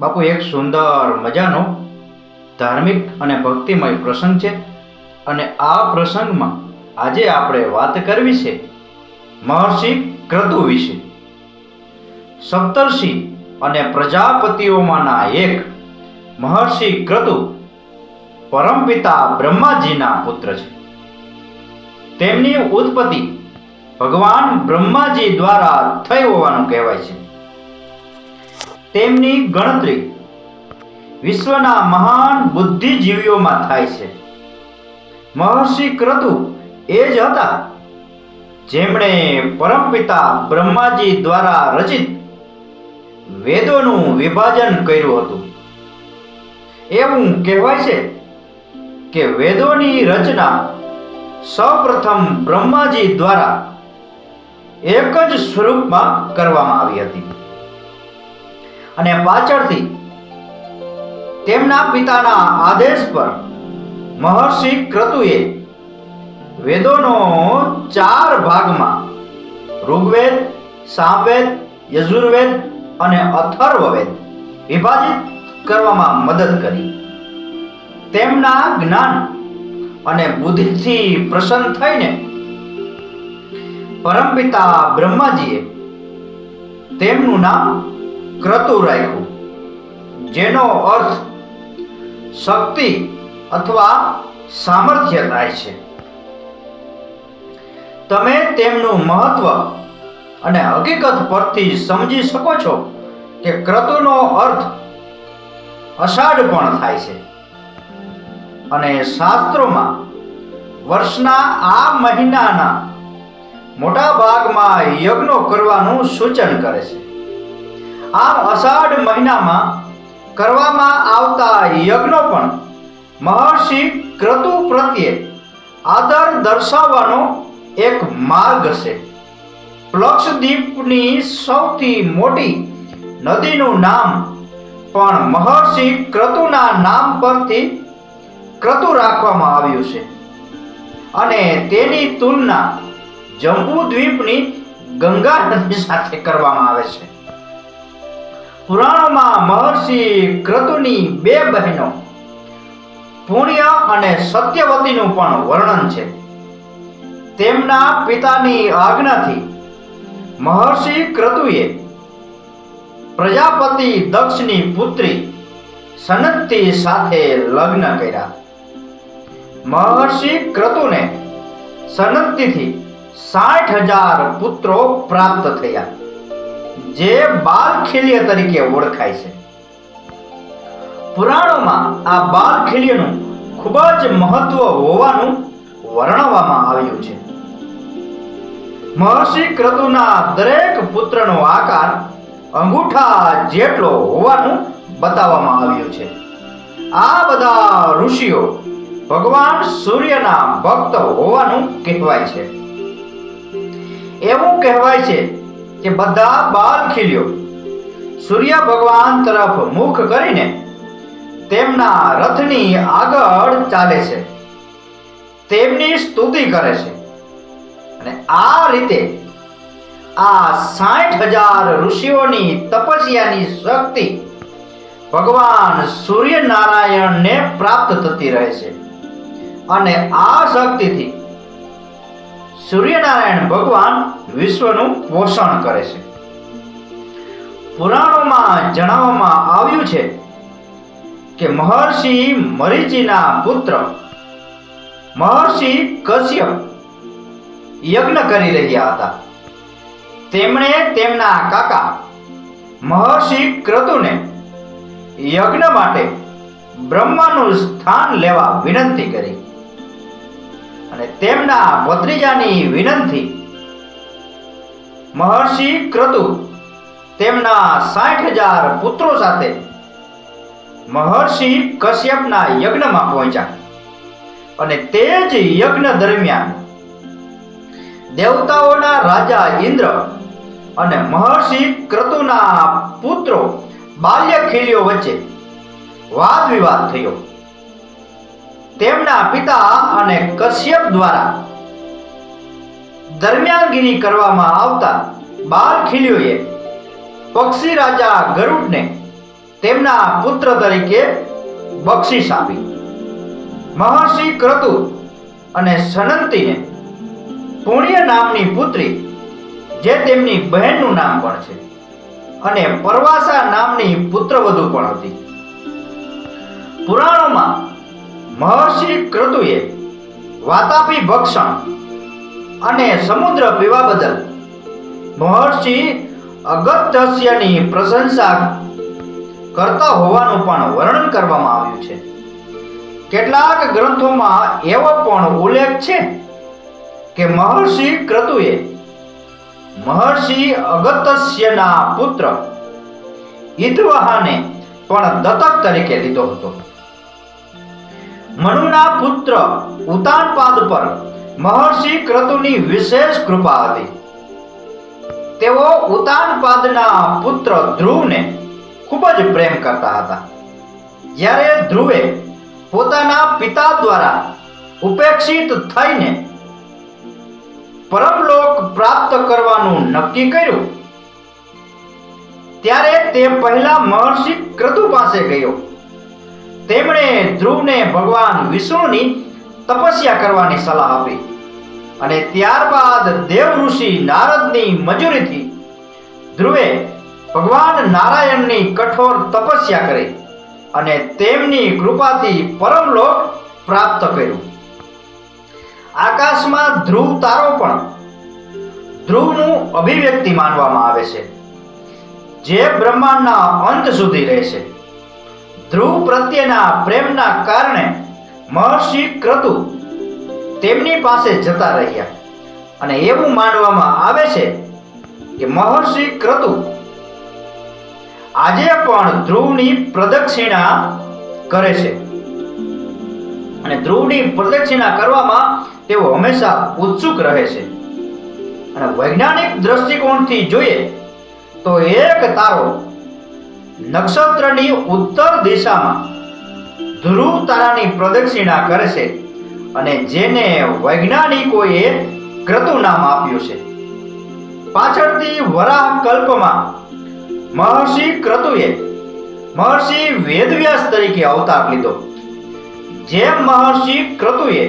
બાપુ, એક સુંદર મજાનો ધાર્મિક અને ભક્તિમય પ્રસંગ છે અને આ પ્રસંગમાં આજે આપણે વાત કરવી છે મહર્ષિ ક્રતુ વિશે. સપ્તર્ષિ અને પ્રજાપતિઓમાંના એક મહર્ષિ ક્રતુ પરમપિતા બ્રહ્માજીના પુત્ર છે. તેમની ઉત્પત્તિ ભગવાન બ્રહ્માજી દ્વારા થઈ હોવાનું કહેવાય છે. તેમની ગણતરી વિશ્વના મહાન બુદ્ધિજીવીઓમાં થાય છે. મહર્ષિ ક્રતુ એ જ હતા જેમણે પરમપિતા બ્રહ્માજી દ્વારા રચિત વેદોનું વિભાજન કર્યું હતું. એવું કહેવાય છે કે વેદોની રચના સૌપ્રથમ બ્રહ્માજી દ્વારા એક જ સ્વરૂપમાં કરવામાં આવી હતી. અને પાછળથી તેમના પિતાના આદેશ પર મહર્ષિ ક્રતુએ વેદોનો ચાર ભાગમાં ઋગ્વેદ, સામવેદ, યજુર્વેદ અને અથર્વવેદ વિભાજિત કરવામાં મદદ કરી. તેમના જ્ઞાન અને બુદ્ધિથી પ્રસન્ન થઈને પરમપિતા બ્રહ્માજીએ તેમનું નામ ક્રતુ રાખ્યું. જેનો અર્થ શક્તિ અથવા સામર્થ્ય થાય છે. તમે તેમનું મહત્વ અને હકીકત પરથી સમજી શકો છો કે ક્રતુનો અર્થ અષાઢ પણ થાય છે. અને શાસ્ત્રોમાં વર્ષના આ મહિનાના મોટા ભાગમાં યજ્ઞો કરવાનું સૂચન કરે છે. આમ અષાઢ મહિનામાં કરવામાં આવતા યજ્ઞો પણ મહર્ષિ ક્રતુ પ્રત્યે આદર દર્શાવવાનો એક માર્ગ છે. પ્લક્ષદ્વીપની સૌથી મોટી નદીનું નામ પણ મહર્ષિ ક્રતુના નામ પરથી ક્રતુ રાખવામાં આવ્યું છે. અને તેની તુલના જંબુ દ્વીપની ગંગા નદી સાથે કરવામાં આવે છે. પુરાણોમાં મહર્ષિ ક્રતુની બે બહેનો, પુણ્ય અને સત્યવતીનું પણ વર્ણન છે. તેમના પિતાની આજ્ઞાથી મહર્ષિ ક્રતુએ પ્રજાપતિ દક્ષની પુત્રી સનત્તિ સાથે લગ્ન કર્યા. મહર્ષિ ક્રતુને સનત્તિથી સાઠ હજાર પુત્રો પ્રાપ્ત થયા. જે બાલખેલ્ય તરીકે ઓળખાય છે. પુરાણોમાં આ બાલખેલ્યનું ખૂબ જ મહત્વ હોવાનું વર્ણવવામાં આવ્યું છે. મહર્ષિ ક્રતુના દરેક પુત્રનો આકાર અંગૂઠા જેટલો હોવાનું બતાવવામાં આવ્યું છે. આ બધા ઋષિઓ ભગવાન સૂર્યના ભક્ત હોવાનું કહેવાય છે. એવું કહેવાય છે કે બધા બાલખીલ્યો સૂર્ય ભગવાન તરફ મુખ કરીને તેમના રથની આગળ ચાલે છે. તેમની સ્તુતિ કરે છે. અને આ રીતે આ સાઠ હજાર ઋષિઓની તપસ્યાની શક્તિ ભગવાન સૂર્યનારાયણને પ્રાપ્ત થતી રહે છે. અને આ શક્તિથી સૂર્યનારાયણ ભગવાન વિશ્વનું પોષણ કરે છે. પુરાણોમાં જણાવવામાં આવ્યું છે કે મહર્ષિ મરીચીના પુત્ર, મહર્ષિ કશ્યપ યજ્ઞ કરી રહ્યા હતા. તેમણે તેમના કાકા મહર્ષિ ક્રતુને યજ્ઞ માટે બ્રહ્માનું સ્થાન લેવા વિનંતી કરી. અને તેમના ભત્રીજાની વિનંતી. મહર્ષિ ક્રતુ તેમના સાઠ હજાર પુત્રો સાથે મહર્ષિ કશ્યપના યજ્ઞમાં પહોંચ્યા અને તે જ યજ્ઞ દરમિયાન દેવતાઓના રાજા ઇન્દ્ર અને મહર્ષિ ક્રતુના પુત્રો બાલ્ય ખીલીઓ વચ્ચે વાદ વિવાદ થયો. તેમના પિતા અને કશ્યપ દ્વારા દરમિયાનગીરી કરવામાં આવતા બાલ ખીલીઓએ પક્ષી રાજા ગરુડને તેમના પુત્ર તરીકે બક્ષિસ આપી. મહર્ષિ ક્રતુ અને સનંતીને પુણ્ય નામની પુત્રી, જે તેમની બહેનનું નામ પણ છે, અને પરવાસા નામની પુત્રવધુ પણ હતી. પુરાણોમાં મહર્ષિ ક્રતુએ વાતાપી ભક્ષણ અને સમુદ્ર પીવા બદલ મહર્ષિ અગત્યની પ્રશંસા કરતા હોવાનું પણ વર્ણન કરવામાં આવ્યું છે. કેટલાક ગ્રંથોમાં એવો પણ ઉલ્લેખ છે કે મહર્ષિ ક્રતુએ મહર્ષિ અગત્યના પુત્ર ઈદવહાને પણ દત્તક તરીકે લીધો હતો. મનુના પુત્ર ઉતાનપાદ પર મહર્ષિ ક્રતુની વિશેષ કૃપા હતી. તેઓ ઉતાનપાદના પુત્ર ધ્રુવને ખૂબ જ પ્રેમ કરતા હતા. જ્યારે ધ્રુવે પોતાના પિતા દ્વારા ઉપેક્ષિત થઈને પરમલોક પ્રાપ્ત કરવાનું નક્કી કર્યું, ત્યારે તે પહેલા મહર્ષિ ક્રતુ પાસે ગયો. તેમણે ધ્રુવને ભગવાન વિષ્ણુની તપસ્યા કરવાની સલાહ આપી. અને ત્યારબાદ દેવ ઋષિ નારદની મંજૂરીથી ધ્રુવે ભગવાન નારાયણની કઠોર તપસ્યા કરી અને તેમની કૃપાથી પરમલોક પ્રાપ્ત કર્યું. આકાશમાં ધ્રુવ તારો પણ ધ્રુવનું અભિવ્યક્તિ માનવામાં આવે છે. જે બ્રહ્માંડના અંત સુધી રહેશે. ધ્રુવ પ્રત્યેના પ્રેમના કારણે મહર્ષિ ક્રતુ તેમની પાસે જતા રહ્યા. અને એવું માનવામાં આવે છે કે મહર્ષિ ક્રતુ આજે પણ ધ્રુવની પ્રદક્ષિણા કરે છે. અને ધ્રુવની પ્રદક્ષિણા કરવામાં તેઓ હંમેશા ઉત્સુક રહે છે. અને વૈજ્ઞાનિક દ્રષ્ટિકોણથી જોઈએ તો એક તારો નક્ષત્રની ઉત્તર દિશામાં ધ્રુવ તારાની પ્રદક્ષિણા કરે છે અને જેને વૈજ્ઞાનિકોએ ક્રતુ નામ આપ્યું છે. પાછળથી વરાહ કલ્પમાં મહર્ષિ ક્રતુએ મહર્ષિ વેદવ્યાસ તરીકે અવતાર લીધો. જેમ મહર્ષિ ક્રતુએ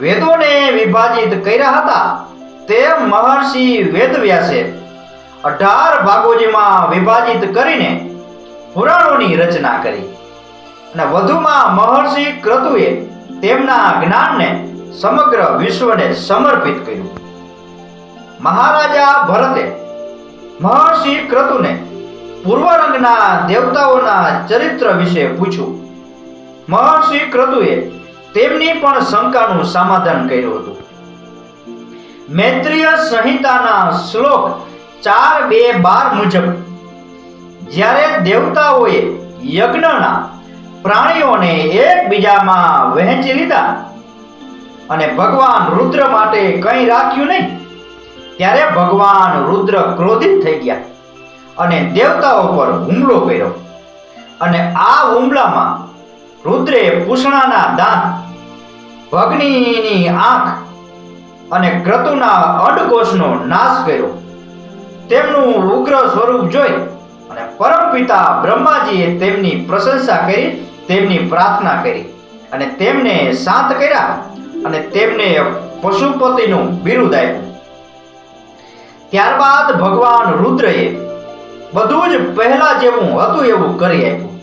વેદોને વિભાજિત કર્યા હતા, તેમ મહર્ષિ વેદવ્યાસે અઢાર ભાગોજીમાં વિભાજિત કરીને પુરાણોની રચના કરી. અને વધુમાં મહર્ષિ ક્રતુએ તેમના જ્ઞાનને સમગ્ર વિશ્વને સમર્પિત કર્યું. મહારાજા ભરતે મહર્ષિ ક્રતુને પૂર્વરંગના દેવતાઓના ચરિત્ર વિશે પૂછ્યું. મહર્ષિ ક્રતુએ તેમની પણ શંકાનું સમાધાન કર્યું હતું. મૈત્રીય સંહિતાના શ્લોક ચાર બે બાર મુજબ જ્યારે દેવતાઓએ યજ્ઞના પ્રાણીઓને એકબીજામાં વહેંચી લીધા અને ભગવાન રુદ્ર માટે કંઈ રાખ્યું નહીં, ત્યારે ભગવાન રુદ્ર ક્રોધિત થઈ ગયા અને દેવતાઓ પર હુમલો કર્યો. અને આ હુમલામાં રુદ્રે પૂષણાના દાંત ભગ્નિની આંખ અને ક્રતુના અંડકોષનો નાશ કર્યો. તેમનું ઉગ્ર સ્વરૂપ જોઈ અને પરમપિતા બ્રહ્માજીએ તેમની પ્રશંસા કરી, તેમની પ્રાર્થના કરી અને તેમને શાંત કર્યા અને તેમને પશુપતિનું બિરુદ આપ્યું. ત્યારબાદ ભગવાન રુદ્રએ બધું જ પહેલા જેવું હતું એવું કરી આપ્યું.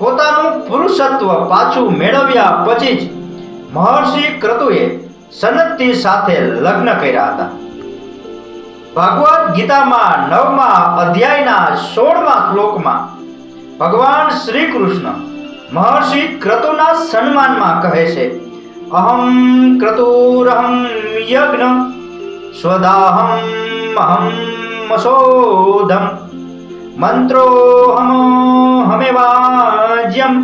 પોતાનું પુરુષત્વ પાછું મેળવ્યા પછી જ મહર્ષિ ક્રતુએ સનતિ સાથે લગ્ન કર્યા હતા. ભાગવત ગીતામાં નવમા અધ્યાયના સોળમા શ્લોકમાં ભગવાન શ્રી કૃષ્ણ મહર્ષિ ક્રતુના સન્માનમાં કહે છે, અહમ ક્રતુરહમ યજ્ઞ, સ્વદાહમ અહમ મસોધમ મંત્રોહમ હમેવાજ્યમ,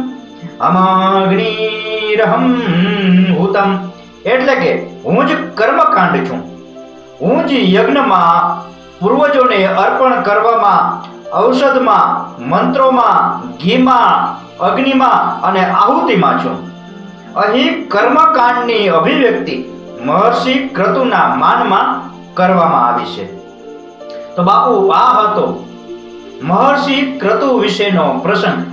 અમાગ્નિરહમ હુતમ. એટલે કે હું જ કર્મકાંડ છું. હું જ યજ્ઞમાં પૂર્વજોને અર્પણ કરવામાં, ઔષધમાં, મંત્રોમાં, ઘીમાં, અગ્નિમાં અને આહુતિમાં છું. અહીં કર્મકાંડની અભિવ્યક્તિ મહર્ષિ ક્રતુના માનમાં કરવામાં આવી છે. તો બાપુ, આ હતો મહર્ષિ ક્રતુ વિશેનો પ્રસંગ.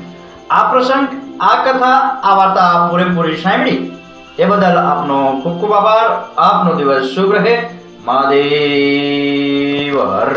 આ પ્રસંગ, આ કથા, આ વાર્તા પૂરેપૂરી સાંભળી. એ બદલ આપનો ખૂબ ખૂબ આભાર. આપનો દિવસ શુભ રહે. மதேவர்